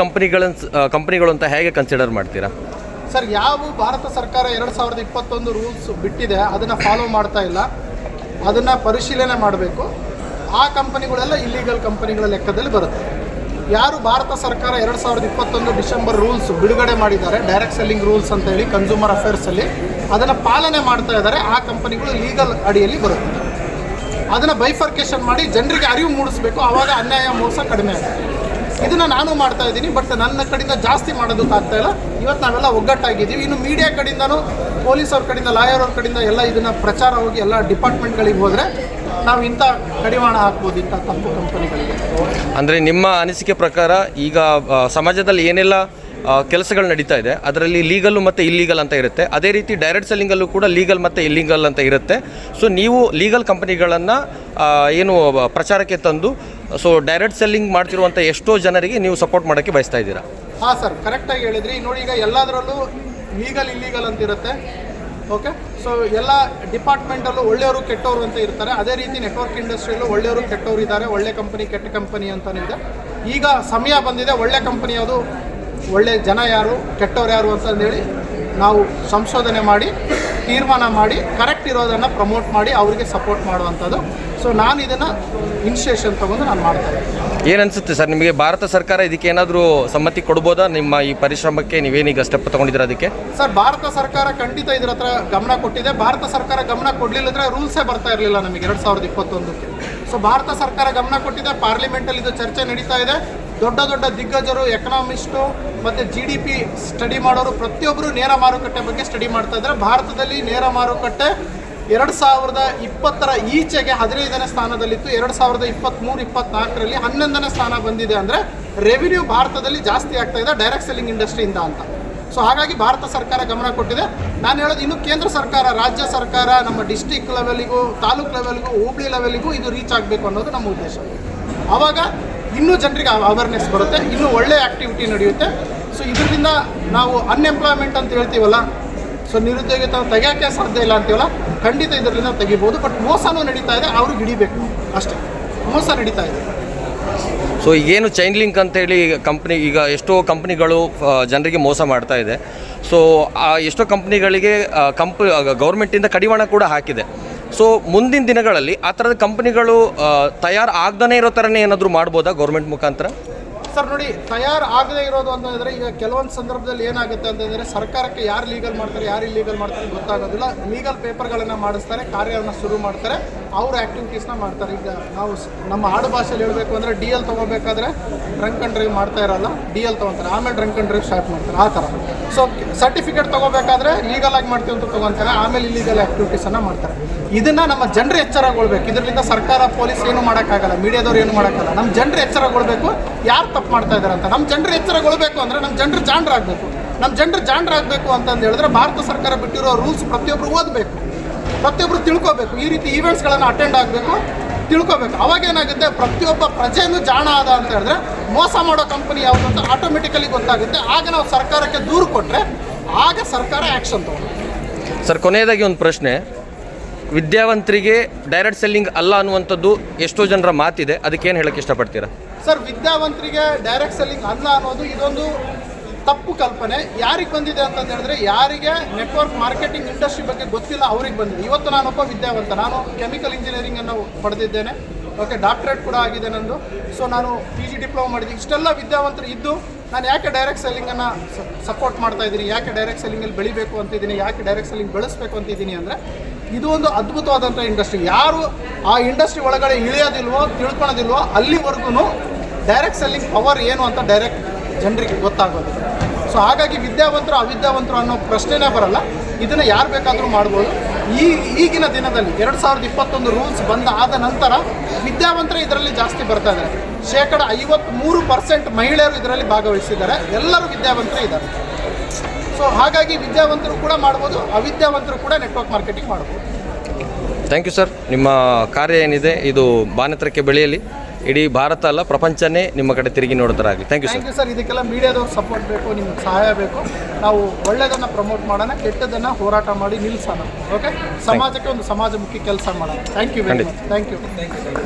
ಕಂಪ್ನಿಗಳ ಕಂಪ್ನಿಗಳು ಅಂತ ಹೇಗೆ ಕನ್ಸಿಡರ್ ಮಾಡ್ತೀರಾ? ಸರ್, ಯಾವ ಭಾರತ ಸರ್ಕಾರ ಎರಡು ಸಾವಿರದ ಇಪ್ಪತ್ತೊಂದು ರೂಲ್ಸ್ ಬಿಟ್ಟಿದೆ, ಅದನ್ನು ಫಾಲೋ ಮಾಡ್ತಾ ಇಲ್ಲ. ಅದನ್ನು ಪರಿಶೀಲನೆ ಮಾಡಬೇಕು. ಆ ಕಂಪನಿಗಳೆಲ್ಲ ಇಲ್ಲಿಗಲ್ ಕಂಪನಿಗಳ ಲೆಕ್ಕದಲ್ಲಿ ಬರುತ್ತೆ. ಯಾರು ಭಾರತ ಸರ್ಕಾರ ಎರಡು ಸಾವಿರದ ಇಪ್ಪತ್ತೊಂದು ಡಿಸೆಂಬರ್ ರೂಲ್ಸ್ ಬಿಡುಗಡೆ ಮಾಡಿದ್ದಾರೆ ಡೈರೆಕ್ಟ್ ಸೆಲ್ಲಿಂಗ್ ರೂಲ್ಸ್ ಅಂತ ಹೇಳಿ ಕನ್ಸ್ಯೂಮರ್ ಅಫೇರ್ಸಲ್ಲಿ ಅದನ್ನು ಪಾಲನೆ ಮಾಡ್ತಾ ಇದ್ದಾರೆ, ಆ ಕಂಪನಿಗಳು ಲೀಗಲ್ ಅಡಿಯಲ್ಲಿ ಬರುತ್ತೆ. ಅದನ್ನು ಬೈಫರ್ಕೇಶನ್ ಮಾಡಿ ಜನರಿಗೆ ಅರಿವು ಮೂಡಿಸಬೇಕು ಆವಾಗ ಅನ್ಯಾಯ ಮೋಸ ಕಡಿಮೆ ಆಗುತ್ತೆ. ಇದನ್ನು ನಾನು ಮಾಡ್ತಾ ಇದ್ದೀನಿ ಬಟ್ ನನ್ನ ಕಡೆಯಿಂದ ಜಾಸ್ತಿ ಮಾಡೋದಕ್ಕಾಗ್ತಾ ಇಲ್ಲ. ಇವತ್ತು ನಾವೆಲ್ಲ ಒಗ್ಗಟ್ಟಾಗಿದ್ದೀವಿ. ಇನ್ನು ಮೀಡಿಯಾ ಕಡೆಯಿಂದನೂ ಪೊಲೀಸ್ ಅವ್ರ ಕಡೆಯಿಂದ ಲಾಯರ್ ಅವ್ರ ಕಡೆಯಿಂದ ಎಲ್ಲ ಇದನ್ನು ಪ್ರಚಾರ ಹೋಗಿ ಎಲ್ಲ ಡಿಪಾರ್ಟ್ಮೆಂಟ್ಗಳಿಗೆ ಹೋದರೆ ನಾವು ಇಂಥ ಕಡಿವಾಣ ಹಾಕ್ಬೋದು, ಇಂಥ ತಪ್ಪು ಕಂಪನಿಗಳಿಗೆ. ಅಂದರೆ ನಿಮ್ಮ ಅನಿಸಿಕೆ ಪ್ರಕಾರ ಈಗ ಸಮಾಜದಲ್ಲಿ ಏನೆಲ್ಲ ಕೆಲಸಗಳು ನಡೀತಾ ಇದೆ, ಅದರಲ್ಲಿ ಲೀಗಲ್ಲು ಮತ್ತು ಇಲ್ಲೀಗಲ್ ಅಂತ ಇರುತ್ತೆ. ಅದೇ ರೀತಿ ಡೈರೆಕ್ಟ್ ಸೆಲ್ಲಿಂಗಲ್ಲೂ ಕೂಡ ಲೀಗಲ್ ಮತ್ತು ಇಲ್ಲೀಗಲ್ ಅಂತ ಇರುತ್ತೆ. ಸೊ ನೀವು ಲೀಗಲ್ ಕಂಪನಿಗಳನ್ನು ಏನು ಪ್ರಚಾರಕ್ಕೆ ತಂದು ಸೊ ಡೈರೆಕ್ಟ್ ಸೆಲ್ಲಿಂಗ್ ಮಾಡ್ತಿರುವಂಥ ಎಷ್ಟೋ ಜನರಿಗೆ ನೀವು ಸಪೋರ್ಟ್ ಮಾಡೋಕ್ಕೆ ಬಯಸ್ತಾ ಇದ್ದೀರಾ? ಹಾಂ ಸರ್ ಕರೆಕ್ಟಾಗಿ ಹೇಳಿದ್ರಿ. ನೋಡಿ, ಈಗ ಎಲ್ಲದರಲ್ಲೂ ಲೀಗಲ್ ಇಲ್ಲೀಗಲ್ ಅಂತ ಇರುತ್ತೆ. ಓಕೆ ಸೊ ಎಲ್ಲ ಡಿಪಾರ್ಟ್ಮೆಂಟಲ್ಲೂ ಒಳ್ಳೆಯವರು ಕೆಟ್ಟವರು ಅಂತ ಇರ್ತಾರೆ. ಅದೇ ರೀತಿ ನೆಟ್ವರ್ಕ್ ಇಂಡಸ್ಟ್ರಿಯಲ್ಲೂ ಒಳ್ಳೆಯವರು ಕೆಟ್ಟವರು ಇದ್ದಾರೆ. ಒಳ್ಳೆ ಕಂಪನಿ ಕೆಟ್ಟ ಕಂಪನಿ ಅಂತಲೇ ಇದೆ. ಈಗ ಸಮಯ ಬಂದಿದೆ. ಒಳ್ಳೆ ಕಂಪನಿ ಅದು ಒಳ್ಳೆ ಜನ ಯಾರು? ಕೆಟ್ಟವ್ರು ಯಾರು ಅಂತಂದೇಳಿ ನಾವು ಸಂಶೋಧನೆ ಮಾಡಿ ತೀರ್ಮಾನ ಮಾಡಿ ಕರೆಕ್ಟ್ ಇರೋದನ್ನು ಪ್ರಮೋಟ್ ಮಾಡಿ ಅವರಿಗೆ ಸಪೋರ್ಟ್ ಮಾಡುವಂಥದ್ದು. ಸೊ ನಾನು ಇದನ್ನು ಇನಿಷಿಯೇಷನ್ ತೊಗೊಂಡು ನಾನು ಮಾಡ್ತೇನೆ ಏನನ್ಸುತ್ತೆ ಸರ್? ನಿಮಗೆ ಭಾರತ ಸರ್ಕಾರ ಇದಕ್ಕೆ ಏನಾದರೂ ಸಮ್ಮತಿ ಕೊಡ್ಬೋದಾ? ನಿಮ್ಮ ಈ ಪರಿಶ್ರಮಕ್ಕೆ ನೀವೇನೀಗ ಸ್ಟೆಪ್ ತೊಗೊಂಡಿದ್ರೆ ಅದಕ್ಕೆ? ಸರ್ ಭಾರತ ಸರ್ಕಾರ ಖಂಡಿತ ಇದ್ರ ಹತ್ರ ಗಮನ ಕೊಟ್ಟಿದೆ. ಭಾರತ ಸರ್ಕಾರ ಗಮನ ಕೊಡಲಿಲ್ಲದ್ರೆ ರೂಲ್ಸೇ ಬರ್ತಾ ಇರಲಿಲ್ಲ ನಮಗೆ ಎರಡು ಸಾವಿರದ ಇಪ್ಪತ್ತೊಂದಕ್ಕೆ. ಸೊ ಭಾರತ ಸರ್ಕಾರ ಗಮನ ಕೊಟ್ಟಿದೆ. ಪಾರ್ಲಿಮೆಂಟಲ್ಲಿ ಇದು ಚರ್ಚೆ ನಡೀತಾ ಇದೆ. ದೊಡ್ಡ ದೊಡ್ಡ ದಿಗ್ಗಜರು ಎಕನಾಮಿಸ್ಟು ಮತ್ತು ಜಿ ಡಿ ಪಿ ಸ್ಟಡಿ ಮಾಡೋರು ಪ್ರತಿಯೊಬ್ಬರು ನೇರ ಮಾರುಕಟ್ಟೆ ಬಗ್ಗೆ ಸ್ಟಡಿ ಮಾಡ್ತಾ ಇದ್ದಾರೆ. ಭಾರತದಲ್ಲಿ ನೇರ ಮಾರುಕಟ್ಟೆ ಎರಡು ಸಾವಿರದ ಇಪ್ಪತ್ತರ ಈಚೆಗೆ ಹದಿನೈದನೇ ಸ್ಥಾನದಲ್ಲಿತ್ತು. ಎರಡು ಸಾವಿರದ ಇಪ್ಪತ್ತ್ಮೂರು ಇಪ್ಪತ್ನಾಲ್ಕರಲ್ಲಿ ಹನ್ನೊಂದನೇ ಸ್ಥಾನ ಬಂದಿದೆ ಅಂದರೆ ರೆವಿನ್ಯೂ ಭಾರತದಲ್ಲಿ ಜಾಸ್ತಿ ಆಗ್ತಾ ಇದೆ ಡೈರೆಕ್ಟ್ ಸೆಲ್ಲಿಂಗ್ ಇಂಡಸ್ಟ್ರಿಯಿಂದ ಅಂತ. ಸೊ ಹಾಗಾಗಿ ಭಾರತ ಸರ್ಕಾರ ಗಮನ ಕೊಟ್ಟಿದೆ. ನಾನು ಹೇಳೋದು ಇನ್ನು ಕೇಂದ್ರ ಸರ್ಕಾರ, ರಾಜ್ಯ ಸರ್ಕಾರ, ನಮ್ಮ ಡಿಸ್ಟಿಕ್ ಲೆವೆಲಿಗೂ ತಾಲೂಕ್ ಲೆವೆಲ್ಗೂ ಹೋಬಳಿ ಲೆವೆಲಿಗೂ ಇದು ರೀಚ್ ಆಗಬೇಕು ಅನ್ನೋದು ನಮ್ಮ ಉದ್ದೇಶ. ಆವಾಗ ಇನ್ನೂ ಜನರಿಗೆ ಅವೇರ್ನೆಸ್ ಬರುತ್ತೆ, ಇನ್ನೂ ಒಳ್ಳೆಯ ಆ್ಯಕ್ಟಿವಿಟಿ ನಡೆಯುತ್ತೆ. ಸೊ ಇದರಿಂದ ನಾವು ಅನ್ಎಂಪ್ಲಾಯ್ಮೆಂಟ್ ಅಂತ ಹೇಳ್ತೀವಲ್ಲ ಸೊ ನಿರುದ್ಯೋಗಿತ ತೆಗೆಯೋಕ್ಕೆ ಸಾಧ್ಯ ಇಲ್ಲ ಅಂತೀವಲ್ಲ, ಖಂಡಿತ ಇದರಿಂದ ತೆಗಿಬೋದು ಬಟ್ ಮೋಸನೂ ನಡೀತಾ ಇದೆ ಅವ್ರಿಗೆ ಹಿಡಿಬೇಕು, ಅಷ್ಟೇ. ಮೋಸ ನಡೀತಾ ಇದೆ. ಸೊ ಈಗೇನು ಚೈನ್ ಲಿಂಕ್ ಅಂತೇಳಿ ಕಂಪ್ನಿ ಈಗ ಎಷ್ಟೋ ಕಂಪ್ನಿಗಳು ಜನರಿಗೆ ಮೋಸ ಮಾಡ್ತಾ ಇದೆ. ಸೊ ಎಷ್ಟೋ ಕಂಪ್ನಿಗಳಿಗೆ ಕಂಪ್ ಗೌರ್ಮೆಂಟಿಂದ ಕಡಿವಾಣ ಕೂಡ ಹಾಕಿದೆ. ಸೊ ಮುಂದಿನ ದಿನಗಳಲ್ಲಿ ಆ ಥರದ ಕಂಪ್ನಿಗಳು ತಯಾರು ಆಗ್ದೇ ಇರೋ ಥರನೇ ಏನಾದರೂ ಮಾಡ್ಬೋದಾ ಗೌರ್ಮೆಂಟ್ ಮುಖಾಂತರ? ಸರ್, ನೋಡಿ, ತಯಾರು ಆಗದೇ ಇರೋದು ಅಂತಂದರೆ ಈಗ ಕೆಲವೊಂದು ಸಂದರ್ಭದಲ್ಲಿ ಏನಾಗುತ್ತೆ ಅಂತಂದರೆ ಸರ್ಕಾರಕ್ಕೆ ಯಾರು ಲೀಗಲ್ ಮಾಡ್ತಾರೆ, ಯಾರು ಇಲ್ಲೀಗಲ್ ಮಾಡ್ತಾರೆ ಗೊತ್ತಾಗೋದಿಲ್ಲ. ಲೀಗಲ್ ಪೇಪರ್ಗಳನ್ನು ಮಾಡಿಸ್ತಾರೆ ಕಾರ್ಯವನ್ನು ಶುರು ಮಾಡ್ತಾರೆ. ಅವ್ರ ಆ್ಯಕ್ಟಿವಿಟೀಸ್ನ ಮಾಡ್ತಾರೆ. ಈಗ ನಾವು ನಮ್ಮ ಆಡು ಭಾಷೆಯಲ್ಲಿ ಹೇಳಬೇಕು ಅಂದರೆ ಡಿ ಎಲ್ ತೊಗೋಬೇಕಾದ್ರೆ ಡ್ರಂಕ್ ಆ್ಯಂಡ್ ಡ್ರೈವ್ ಮಾಡ್ತಾ ಇರಲ್ಲ. ಡಿ ಎಲ್ ತೊಗೊತಾರೆ. ಆಮೇಲೆ ಡ್ರಂಕ್ ಅಂಡ್ ಡ್ರೈವ್ ಸ್ಟಾರ್ಟ್ ಮಾಡ್ತಾರೆ. ಆ ಥರ. ಸೊ ಸರ್ಟಿಫಿಕೇಟ್ ತೊಗೋಬೇಕಾದ್ರೆ ಲೀಗಲ್ ಆಗಿ ಮಾಡ್ತೀವಿ ಅಂತ ತೊಗೊತಾರೆ. ಆಮೇಲೆ ಇಲ್ಲೀಗಲ್ ಆ್ಯಕ್ಟಿವಿಟೀಸನ್ನು ಮಾಡ್ತಾರೆ. ಇದನ್ನು ನಮ್ಮ ಜನರು ಎಚ್ಚರಗೊಳ್ಬೇಕು. ಇದರಿಂದ ಸರ್ಕಾರ, ಪೊಲೀಸ್ ಏನು ಮಾಡೋಕ್ಕಾಗಲ್ಲ. ಮೀಡಿಯಾದವ್ರು ಏನು ಮಾಡೋಕ್ಕಲ್ಲ ನಮ್ಮ ಜನರು ಎಚ್ಚರಗೊಳ್ಬೇಕು. ಯಾರು ತಪ್ಪು ಮಾಡ್ತಾ ಇದ್ದಾರೆ ಅಂತ. ನಮ್ಮ ಜನರು ಎಚ್ಚರಗೊಳ್ಬೇಕು ಅಂದರೆ ನಮ್ಮ ಜನರು ಜಾಣರಾಗಬೇಕು. ನಮ್ಮ ಜನರು ಜಾಣರಾಗಬೇಕು ಅಂತಂದು ಹೇಳಿದ್ರೆ ಭಾರತ ಸರ್ಕಾರ ಬಿಟ್ಟಿರೋ ರೂಲ್ಸ್ ಪ್ರತಿಯೊಬ್ಬರು ಓದಬೇಕು. ಪ್ರತಿಯೊಬ್ಬರು ತಿಳ್ಕೋಬೇಕು. ಈ ರೀತಿ ಈವೆಂಟ್ಸ್ಗಳನ್ನು ಅಟೆಂಡ್ ಆಗಬೇಕು. ತಿಳ್ಕೋಬೇಕು. ಅವಾಗೇನಾಗುತ್ತೆ ಪ್ರತಿಯೊಬ್ಬ ಪ್ರಜೆಯನ್ನು ಜಾಣ ಆದ ಅಂತ ಹೇಳಿದ್ರೆ ಮೋಸ ಮಾಡೋ ಕಂಪನಿ ಯಾವುದು ಅಂತ ಆಟೋಮೆಟಿಕಲಿ ಗೊತ್ತಾಗುತ್ತೆ. ಆಗ ನಾವು ಸರ್ಕಾರಕ್ಕೆ ದೂರು ಕೊಟ್ಟರೆ ಆಗ ಸರ್ಕಾರ ಆ್ಯಕ್ಷನ್ ತಗೊಳ್ಳುತ್ತೆ. ಸರ್ ಕೊನೆಯದಾಗಿ ಒಂದು ಪ್ರಶ್ನೆ. ವಿದ್ಯಾವಂತರಿಗೆ ಡೈರೆಕ್ಟ್ ಸೆಲ್ಲಿಂಗ್ ಅಲ್ಲ ಅನ್ನುವಂಥದ್ದು ಎಷ್ಟೋ ಜನರ ಮಾತಿದೆ. ಅದಕ್ಕೇನು ಹೇಳಕ್ಕೆ ಇಷ್ಟಪಡ್ತೀರಾ? ಸರ್ ವಿದ್ಯಾವಂತರಿಗೆ ಡೈರೆಕ್ಟ್ ಸೆಲ್ಲಿಂಗ್ ಅಲ್ಲ ಅನ್ನೋದು ಇದೊಂದು ತಪ್ಪು ಕಲ್ಪನೆ. ಯಾರಿಗೆ ಬಂದಿದೆ ಅಂತಂದು ಹೇಳಿದ್ರೆ ಯಾರಿಗೆ ನೆಟ್ವರ್ಕ್ ಮಾರ್ಕೆಟಿಂಗ್ ಇಂಡಸ್ಟ್ರಿ ಬಗ್ಗೆ ಗೊತ್ತಿಲ್ಲ, ಅವ್ರಿಗೆ ಬಂದಿದೆ. ಇವತ್ತು ನಾನೊಬ್ಬ ವಿದ್ಯಾವಂತ, ನಾನು ಕೆಮಿಕಲ್ ಇಂಜಿನಿಯರಿಂಗನ್ನು ಪಡೆದಿದ್ದೇನೆ. ಓಕೆ ಡಾಕ್ಟ್ರೇಟ್ ಕೂಡ ಆಗಿದೆ ನಂದು. ಸೊ ನಾನು ಪಿ ಜಿ ಡಿಪ್ಲೊಮಾ ಮಾಡಿದ್ದೀನಿ. ಇಷ್ಟೆಲ್ಲ ವಿದ್ಯಾವಂತರು ಇದ್ದು ನಾನು ಯಾಕೆ ಡೈರೆಕ್ಟ್ ಸೆಲ್ಲಿಂಗನ್ನು ಸಪೋರ್ಟ್ ಮಾಡ್ತಾ ಇದ್ದೀನಿ? ಯಾಕೆ ಡೈರೆಕ್ಟ್ ಸೆಲ್ಲಿಂಗಲ್ಲಿ ಬೆಳಿಬೇಕು ಅಂತಿದ್ದೀನಿ ಯಾಕೆ ಡೈರೆಕ್ಟ್ ಸೆಲ್ಲಿಂಗ್ ಬೆಳೆಸ್ಬೇಕು ಅಂತಿದ್ದೀನಿ ಅಂದರೆ, ಇದು ಒಂದು ಅದ್ಭುತವಾದಂಥ ಇಂಡಸ್ಟ್ರಿ ಯಾರು ಆ ಇಂಡಸ್ಟ್ರಿ ಒಳಗಡೆ ಇಳಿಯೋದಿಲ್ವೋ, ತಿಳ್ಕೊಳೋದಿಲ್ವೋ ಅಲ್ಲಿವರೆಗೂ ಡೈರೆಕ್ಟ್ ಸೆಲ್ಲಿಂಗ್ ಪವರ್ ಏನು ಅಂತ ಡೈರೆಕ್ಟ್ ಜನರಿಗೆ ಗೊತ್ತಾಗೋದು. ಸೊ ಹಾಗಾಗಿ ವಿದ್ಯಾವಂತರು ಅವಿದ್ಯಾವಂತರು ಅನ್ನೋ ಪ್ರಶ್ನೆನೇ ಬರಲ್ಲ. ಇದನ್ನು ಯಾರು ಬೇಕಾದರೂ ಮಾಡ್ಬೋದು. ಈ ಈಗಿನ ದಿನದಲ್ಲಿ ಎರಡು ಸಾವಿರದ ಇಪ್ಪತ್ತೊಂದು ರೂಲ್ಸ್ ಬಂದ ಆದ ನಂತರ ವಿದ್ಯಾವಂತರೇ ಇದರಲ್ಲಿ ಜಾಸ್ತಿ ಬರ್ತಾ ಇದ್ದಾರೆ. ಶೇಕಡ ಐವತ್ತ್ಮೂರು ಪರ್ಸೆಂಟ್ ಮಹಿಳೆಯರು ಇದರಲ್ಲಿ ಭಾಗವಹಿಸಿದ್ದಾರೆ. ಎಲ್ಲರೂ ವಿದ್ಯಾವಂತರೇ ಇದ್ದಾರೆ. ಸೊ ಹಾಗಾಗಿ ವಿದ್ಯಾವಂತರು ಕೂಡ ಮಾಡ್ಬೋದು, ಅವಿದ್ಯಾವಂತರು ಕೂಡ ನೆಟ್ವರ್ಕ್ ಮಾರ್ಕೆಟಿಂಗ್ ಮಾಡ್ಬೋದು. ಥ್ಯಾಂಕ್ ಯು ಸರ್ ನಿಮ್ಮ ಕಾರ್ಯ ಏನಿದೆ, ಇದು ಬಾನತ್ರಕ್ಕೆ ಬೆಳೆಯಲಿ. ಇಡೀ ಭಾರತ ಅಲ್ಲ ಪ್ರಪಂಚನೇ ನಿಮ್ಮ ಕಡೆ ತಿರುಗಿ ನೋಡ್ತಾರಾಗಲಿ thank you sir thank you sir ಇದಕ್ಕೆಲ್ಲ ಮೀಡಿಯಾದವ್ರು ಸಪೋರ್ಟ್ ಬೇಕು ನಿಮ್ಗೆ ಸಹಾಯ ಬೇಕು. ನಾವು ಒಳ್ಳೆಯದನ್ನು ಪ್ರಮೋಟ್ ಮಾಡೋಣ ಕೆಟ್ಟದನ್ನು ಹೋರಾಟ ಮಾಡಿ ನಿಲ್ಲಿಸೋಣ ಓಕೆ ಸಮಾಜಕ್ಕೆ ಒಂದು ಸಮಾಜಮುಖಿ ಕೆಲಸ ಮಾಡೋಣ. Thank you very much thank you